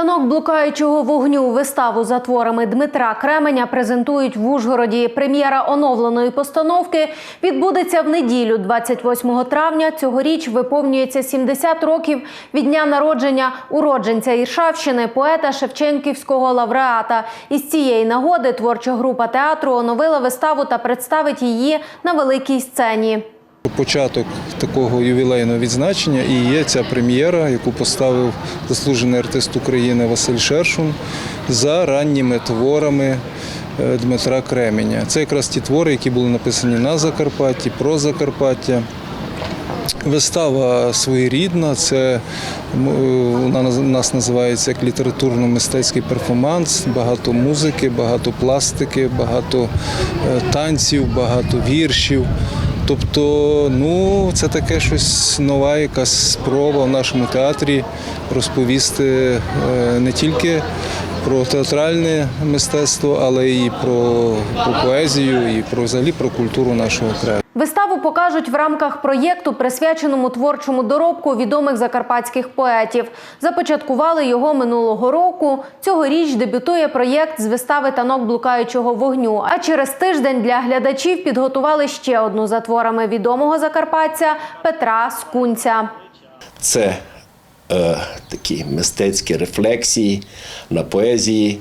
Танок блукаючого вогню виставу за творами Дмитра Кременя презентують в Ужгороді. Прем'єра оновленої постановки відбудеться в неділю, 28 травня. Цьогоріч виповнюється 70 років від дня народження уродженця Іршавщини, поета Шевченківського лауреата. Із цієї нагоди творча група театру оновила виставу та представить її на великій сцені. Початок такого ювілейного відзначення і є ця прем'єра, яку поставив заслужений артист України Василь Шершун за ранніми творами е, Дмитра Кременя. Це якраз ті твори, які були написані на Закарпатті, про Закарпаття. Вистава своєрідна, це е, вона нас називається як літературно-мистецький перформанс, багато музики, багато пластики, багато е, танців, багато віршів. Тобто, ну, це таке щось нова, якась спроба в нашому театрі розповісти е, не тільки про театральне мистецтво, але і про, про поезію, і про взагалі про культуру нашого краю. Виставу покажуть в рамках проєкту, присвяченому творчому доробку відомих закарпатських поетів. Започаткували його минулого року. Цьогоріч дебютує проєкт з вистави танок блукаючого вогню. А через тиждень для глядачів підготували ще одну за творами відомого закарпатця Петра Скунця. Це такі мистецькі рефлексії на поезії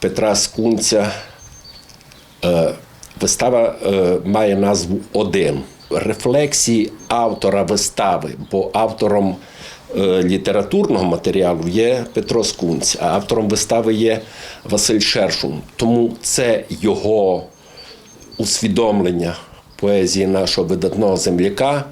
Петра Скунця. Е, вистава е, має назву Один. Рефлексії автора вистави, бо автором е, літературного матеріалу є Петро Скунць, а автором вистави є Василь Шершун. Тому це його усвідомлення поезії нашого видатного земляка